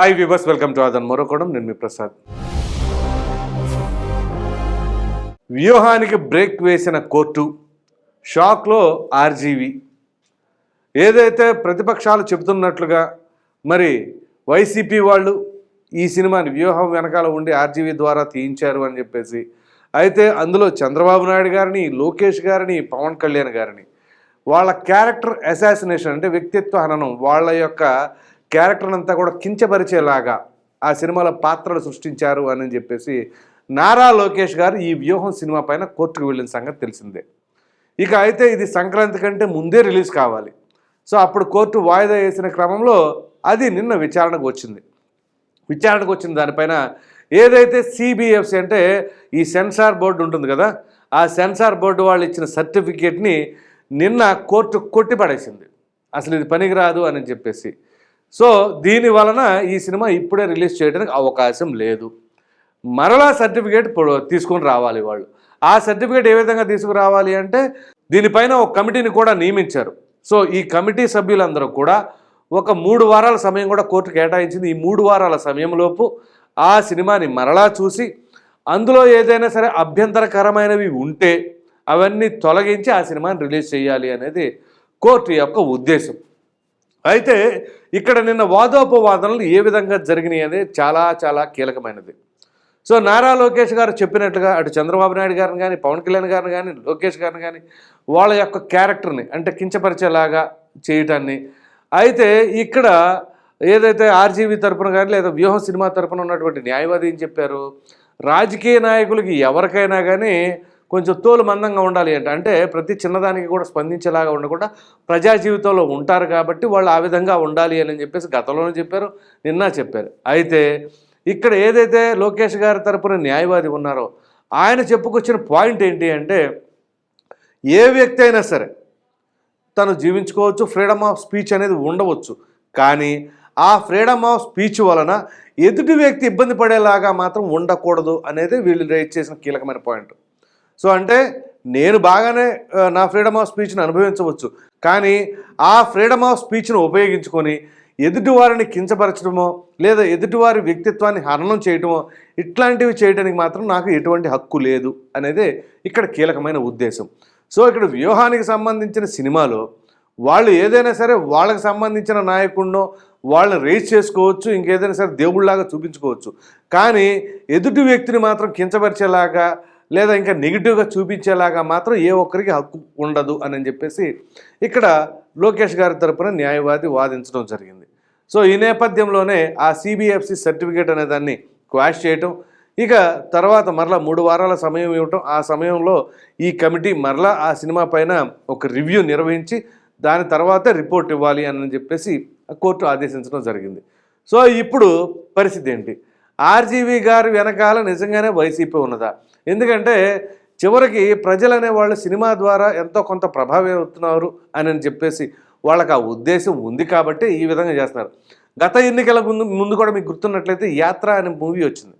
Hi viewers welcome to అదన్ మరొకడం. నేను మీ ప్రసాద్. వ్యూహానికి బ్రేక్ వేసిన కోర్టు షాక్లో ఆర్జీవి. ఏదైతే ప్రతిపక్షాలు చెబుతున్నట్లుగా మరి వైసీపీ వాళ్ళు ఈ సినిమాని వ్యూహం వెనకాల ఉండి ఆర్జీవీ ద్వారా తీయించారు అని చెప్పేసి అయితే అందులో చంద్రబాబు నాయుడు గారిని లోకేష్ గారిని పవన్ కళ్యాణ్ గారిని వాళ్ళ క్యారెక్టర్ అసాసినేషన్ అంటే వ్యక్తిత్వ హననం వాళ్ళ యొక్క క్యారెక్టర్ అంతా కూడా కించపరిచేలాగా ఆ సినిమాలో పాత్రలు సృష్టించారు అని చెప్పేసి నారా లోకేష్ గారు ఈ వ్యూహం సినిమా పైన కోర్టుకు వెళ్ళిన సంగతి తెలిసిందే. ఇక అయితే ఇది సంక్రాంతి కంటే ముందే రిలీజ్ కావాలి. సో అప్పుడు కోర్టు వాయిదా వేసిన క్రమంలో అది నిన్న విచారణకు వచ్చింది. విచారణకు వచ్చిన దానిపైన ఏదైతే సిబిఎఫ్సి అంటే ఈ సెన్సార్ బోర్డు ఉంటుంది కదా ఆ సెన్సార్ బోర్డు వాళ్ళు ఇచ్చిన సర్టిఫికేట్ని నిన్న కోర్టు కొట్టిపడేసింది. అసలు ఇది పనికిరాదు అని చెప్పేసి సో దీని వలన ఈ సినిమా ఇప్పుడే రిలీజ్ చేయడానికి అవకాశం లేదు. మరలా సర్టిఫికేట్ తీసుకొని రావాలి వాళ్ళు. ఆ సర్టిఫికేట్ ఏ విధంగా తీసుకురావాలి అంటే దీనిపైన ఒక కమిటీని కూడా నియమించారు. సో ఈ కమిటీ సభ్యులందరూ కూడా ఒక మూడు వారాల సమయం కూడా కోర్టు కేటాయించింది. ఈ మూడు వారాల సమయంలోపు ఆ సినిమాని మరలా చూసి అందులో ఏదైనా సరే అభ్యంతరకరమైనవి ఉంటే అవన్నీ తొలగించి ఆ సినిమాని రిలీజ్ చేయాలి అనేది కోర్టు యొక్క ఉద్దేశం. అయితే ఇక్కడ నిన్న వాదోపవాదనలు ఏ విధంగా జరిగినాయి అనేది చాలా చాలా కీలకమైనది. సో నారా లోకేష్ గారు చెప్పినట్లుగా అటు చంద్రబాబు నాయుడు గారిని కానీ పవన్ కళ్యాణ్ గారిని కానీ లోకేష్ గారిని కానీ వాళ్ళ యొక్క క్యారెక్టర్ని అంటే కించపరిచేలాగా చేయటాన్ని. అయితే ఇక్కడ ఏదైతే ఆర్జీవీ తరపున కానీ లేదా వ్యూహం సినిమా తరపున ఉన్నటువంటి న్యాయవాది ఏం చెప్పారు? రాజకీయ నాయకులకి ఎవరికైనా కానీ కొంచెం తోలు మందంగా ఉండాలి అంటే. అంటే ప్రతి చిన్నదానికి కూడా స్పందించేలాగా ఉండకుండా ప్రజా జీవితంలో ఉంటారు కాబట్టి వాళ్ళు ఆ విధంగా ఉండాలి అని చెప్పేసి గతంలోనే చెప్పారు నిన్న చెప్పారు. అయితే ఇక్కడ ఏదైతే లోకేష్ గారి తరపున న్యాయవాది ఉన్నారో ఆయన చెప్పుకొచ్చిన పాయింట్ ఏంటి అంటే ఏ వ్యక్తి అయినా సరే తను జీవించుకోవచ్చు ఫ్రీడమ్ ఆఫ్ స్పీచ్ అనేది ఉండవచ్చు. కానీ ఆ ఫ్రీడమ్ ఆఫ్ స్పీచ్ వలన ఎదుటి వ్యక్తి ఇబ్బంది పడేలాగా మాత్రం ఉండకూడదు అనేది వీళ్ళు రేట్ చేసిన కీలకమైన పాయింట్. సో అంటే నేను బాగానే నా ఫ్రీడమ్ ఆఫ్ స్పీచ్ని అనుభవించవచ్చు. కానీ ఆ ఫ్రీడమ్ ఆఫ్ స్పీచ్ను ఉపయోగించుకొని ఎదుటివారిని కించపరచడమో లేదా ఎదుటివారి వ్యక్తిత్వాన్ని హరణం చేయటమో ఇట్లాంటివి చేయడానికి మాత్రం నాకు ఎటువంటి హక్కు లేదు అనేది ఇక్కడ కీలకమైన ఉద్దేశం. సో ఇక్కడ వ్యూహానికి సంబంధించిన సినిమాలో వాళ్ళు ఏదైనా సరే వాళ్ళకి సంబంధించిన నాయకుడినో వాళ్ళని రేస్ చేసుకోవచ్చు ఇంకేదైనా సరే దేవుళ్ళలాగా చూపించుకోవచ్చు. కానీ ఎదుటి వ్యక్తిని మాత్రం కించపరిచేలాగా లేదా ఇంకా నెగిటివ్గా చూపించేలాగా మాత్రం ఏ ఒక్కరికి హక్కు ఉండదు అని చెప్పేసి ఇక్కడ లోకేష్ గారి తరపున న్యాయవాది వాదించడం జరిగింది. సో ఈ నేపథ్యంలోనే ఆ సిబిఎఫ్సి సర్టిఫికేట్ అనే దాన్ని క్వాష్ చేయటం ఇక తర్వాత మరలా మూడు వారాల సమయం ఇవ్వటం ఆ సమయంలో ఈ కమిటీ మరలా ఆ సినిమా పైన ఒక రివ్యూ నిర్వహించి దాని తర్వాత రిపోర్ట్ ఇవ్వాలి అని చెప్పేసి కోర్టు ఆదేశించడం జరిగింది. సో ఇప్పుడు పరిస్థితి ఏంటి? ఆర్జీవీ గారి వెనకాల నిజంగానే వైసీపీ ఉన్నదా? ఎందుకంటే చివరికి ప్రజలు అనేవాళ్ళు సినిమా ద్వారా ఎంతో కొంత ప్రభావం అవుతున్నారు అని చెప్పేసి వాళ్ళకి ఆ ఉద్దేశం ఉంది కాబట్టి ఈ విధంగా చేస్తున్నారు. గత ఎన్నికల ముందు ముందు కూడా మీకు గుర్తున్నట్లయితే యాత్ర అనే మూవీ వచ్చింది.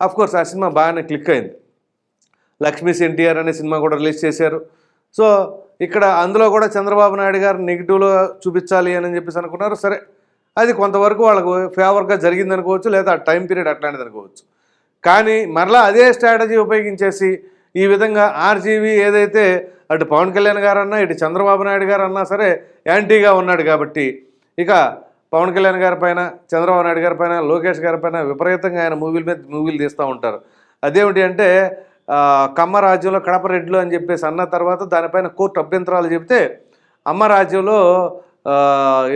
అఫ్ కోర్స్ ఆ సినిమా బాగానే క్లిక్ అయింది. లక్ష్మీస్ ఎన్టీఆర్ అనే సినిమా కూడా రిలీజ్ చేశారు. సో ఇక్కడ అందులో కూడా చంద్రబాబు నాయుడు గారు నెగిటివ్లో చూపించాలి అని చెప్పేసి అనుకున్నారు. సరే అది కొంతవరకు వాళ్ళకు ఫేవర్గా జరిగింది అనుకోవచ్చు లేదా ఆ టైం పీరియడ్ అట్లాంటిది అనుకోవచ్చు. కానీ మరలా అదే స్ట్రాటజీ ఉపయోగించేసి ఈ విధంగా ఆర్జీవీ ఏదైతే అటు పవన్ కళ్యాణ్ గారన్నా ఇటు చంద్రబాబు నాయుడు గారు అన్నా సరే యాంటీగా ఉన్నాడు కాబట్టి ఇక పవన్ కళ్యాణ్ గారి పైన చంద్రబాబు నాయుడు గారి పైన లోకేష్ గారి పైన విపరీతంగా ఆయన మూవీల మీద మూవీలు తీస్తూ ఉంటారు. అదేమిటి అంటే కమ్మ రాజ్యంలో కడప రెడ్లు అని చెప్పేసి అన్న తర్వాత దానిపైన కోర్టు అభ్యంతరాలు చెబితే అమ్మ రాజ్యంలో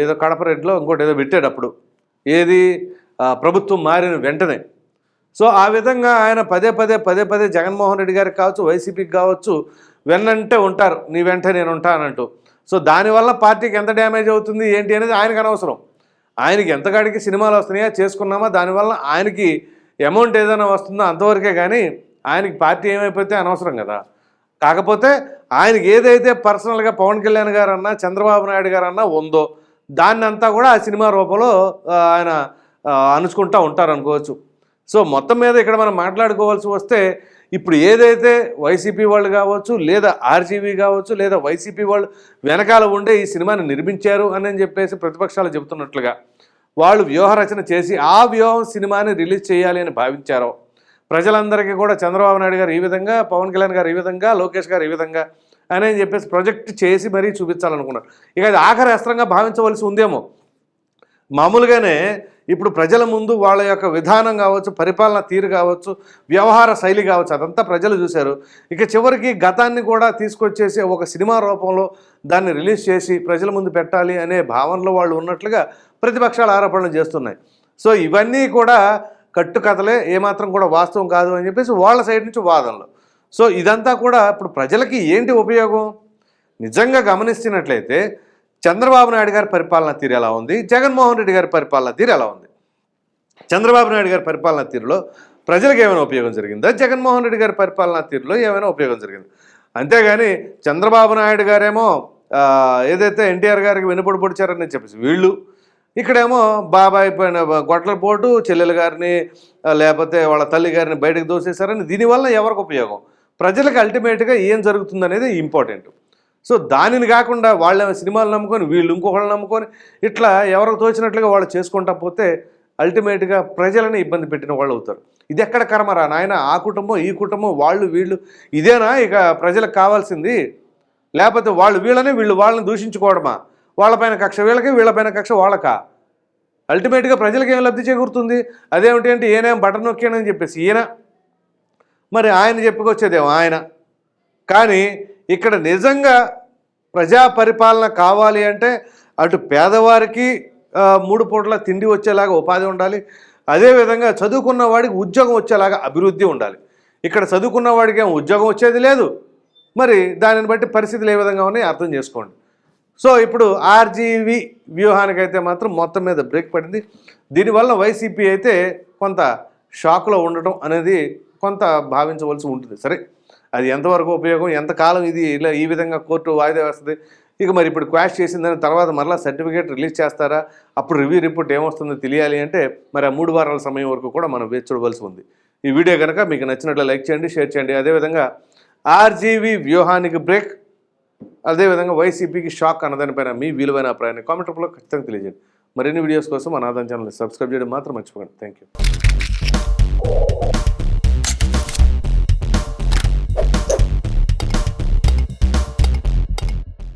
ఏదో కడప రెడ్లో ఇంకోటి ఏదో పెట్టాడు అప్పుడు. ఏది? ప్రభుత్వం మారిన వెంటనే సో ఆ విధంగా ఆయన పదే పదే పదే పదే జగన్మోహన్ రెడ్డి గారికి కావచ్చు వైసీపీకి కావచ్చు వెన్నంటే ఉంటారు. నీ వెంట నేను ఉంటానంటూ సో దానివల్ల పార్టీకి ఎంత డ్యామేజ్ అవుతుంది ఏంటి అనేది ఆయనకు అనవసరం. ఆయనకి ఎంతకాడికి సినిమాలు వస్తున్నాయా చేసుకున్నామా దానివల్ల ఆయనకి అమౌంట్ ఏదైనా వస్తుందో అంతవరకే కానీ ఆయనకి పార్టీ ఏమైపోతే అనవసరం కదా. కాకపోతే ఆయనకి ఏదైతే పర్సనల్గా పవన్ కళ్యాణ్ గారు అన్నా చంద్రబాబు నాయుడు గారు అన్నా ఉందో దాన్ని అంతా కూడా ఆ సినిమా రూపంలో ఆయన అనుచుకుంటూ ఉంటారు అనుకోవచ్చు సో మొత్తం మీద ఇక్కడ మనం మాట్లాడుకోవాల్సి వస్తే ఇప్పుడు ఏదైతే వైసీపీ వాళ్ళు కావచ్చు లేదా ఆర్జీవీ కావచ్చు లేదా వైసీపీ వాళ్ళు వెనకాల ఉండే ఈ సినిమాని నిర్మించారు అని చెప్పేసి ప్రతిపక్షాలు చెబుతున్నట్లుగా వాళ్ళు వ్యూహరచన చేసి ఆ వ్యూహం సినిమాని రిలీజ్ చేయాలి అని భావించారు. ప్రజలందరికీ కూడా చంద్రబాబు నాయుడు గారు ఈ విధంగా పవన్ కళ్యాణ్ గారు ఈ విధంగా లోకేష్ గారు ఈ విధంగా అని అని చెప్పేసి ప్రొజెక్ట్ చేసి మరీ చూపించాలనుకున్నారు. ఇక అది ఆఖరి అస్త్రంగా భావించవలసి ఉందేమో. మామూలుగానే ఇప్పుడు ప్రజల ముందు వాళ్ళ యొక్క విధానం కావచ్చు పరిపాలన తీరు కావచ్చు వ్యవహార శైలి కావచ్చు అదంతా ప్రజలు చూశారు. ఇక చివరికి గతాన్ని కూడా తీసుకొచ్చేసి ఒక సినిమా రూపంలో దాన్ని రిలీజ్ చేసి ప్రజల ముందు పెట్టాలి అనే భావనలో వాళ్ళు ఉన్నట్లుగా ప్రతిపక్షాలు ఆరోపణలు చేస్తున్నాయి. సో ఇవన్నీ కూడా కట్టుకథలే ఏమాత్రం కూడా వాస్తవం కాదు అని చెప్పేసి వాళ్ళ సైడ్ నుంచి వాదనలు. సో ఇదంతా కూడా ఇప్పుడు ప్రజలకి ఏంటి ఉపయోగం? నిజంగా గమనిస్తున్నట్లయితే చంద్రబాబు నాయుడు గారి పరిపాలన తీరు ఎలా ఉంది? జగన్మోహన్ రెడ్డి గారి పరిపాలన తీరు ఎలా ఉంది? చంద్రబాబు నాయుడు గారి పరిపాలన తీరులో ప్రజలకు ఏమైనా ఉపయోగం జరిగిందా? జగన్మోహన్ రెడ్డి గారి పరిపాలన తీరులో ఏమైనా ఉపయోగం జరిగింది? అంతేగాని చంద్రబాబు నాయుడు గారేమో ఏదైతే ఎన్టీఆర్ గారికి వెనుపడి పొడిచారని చెప్పేసి వీళ్ళు ఇక్కడేమో బాబాయ్ పైన గొడ్ల పోటు చెల్లెలు గారిని లేకపోతే వాళ్ళ తల్లి గారిని బయటకు దోసేశారని దీనివల్ల ఎవరికి ఉపయోగం? ప్రజలకు అల్టిమేట్గా ఏం జరుగుతుంది అనేది ఇంపార్టెంట్ సో దానిని కాకుండా వాళ్ళ సినిమాలు నమ్ముకొని వీళ్ళు ఇంకొకళ్ళు నమ్ముకొని ఇట్లా ఎవరికి తోచినట్లుగా వాళ్ళు చేసుకుంటా పోతే అల్టిమేట్గా ప్రజలని ఇబ్బంది పెట్టిన వాళ్ళు అవుతారు. ఇది ఎక్కడ కర్మరా నాయన? ఆ కుటుంబం ఈ కుటుంబం వాళ్ళు వీళ్ళు ఇదేనా? ఇక ప్రజలకు కావాల్సింది లేకపోతే వాళ్ళు వీళ్ళని వీళ్ళు వాళ్ళని దూషించుకోవడమా? వాళ్ళపైన కక్ష వీళ్ళకి వీళ్ళపైన కక్ష వాళ్ళకా? అల్టిమేట్గా ప్రజలకు ఏం లబ్ధి చేకూరుతుంది? అదేమిటి అంటే ఈయన బటన్ నొక్కానని చెప్పేసి ఈయన? మరి ఆయన చెప్పుకొచ్చేదేమో ఆయన. కానీ ఇక్కడ నిజంగా ప్రజా పరిపాలన కావాలి అంటే అటు పేదవారికి మూడు పూటల తిండి వచ్చేలాగా ఉపాధి ఉండాలి. అదేవిధంగా చదువుకున్న వాడికి ఉద్యోగం వచ్చేలాగా అభివృద్ధి ఉండాలి. ఇక్కడ చదువుకున్న వాడికి ఏం ఉద్యోగం వచ్చేది లేదు. మరి దానిని బట్టి పరిస్థితులు ఏ విధంగా ఉన్నాయో అర్థం చేసుకోండి. సో ఇప్పుడు ఆర్జీవి వ్యూహానికైతే మాత్రం మొత్తం మీద బ్రేక్ పడింది. దీనివల్ల వైసీపీ అయితే కొంత షాక్లో ఉండటం అనేది కొంత భావించవలసి ఉంటుంది. సరే? అది ఎంతవరకు ఉపయోగం ఎంతకాలం ఇది ఇలా ఈ విధంగా కోర్టు వాయిదా వేస్తుంది? ఇక మరి ఇప్పుడు క్వాష్ చేసిందని తర్వాత మరలా సర్టిఫికేట్ రిలీజ్ చేస్తారా? అప్పుడు రివ్యూ రిపోర్ట్ ఏమొస్తుందో తెలియాలి అంటే మరి ఆ మూడు వారాల సమయం వరకు కూడా మనం వేచి చూడవలసి ఉంది. ఈ వీడియో కనుక మీకు నచ్చినట్లు లైక్ చేయండి షేర్ చేయండి. అదేవిధంగా ఆర్జీవీ వ్యూహానికి బ్రేక్ అదేవిధంగా వైసీపీకి షాక్ అన్నదానిపైన మీ విలువైన అభిప్రాయాన్ని కామెంట్ రూపంలో ఖచ్చితంగా తెలియజేయండి. మరిన్ని వీడియోస్ కోసం అనాథం ఛానల్ సబ్స్క్రైబ్ చేయడం మాత్రం మర్చిపోకండి. Thank you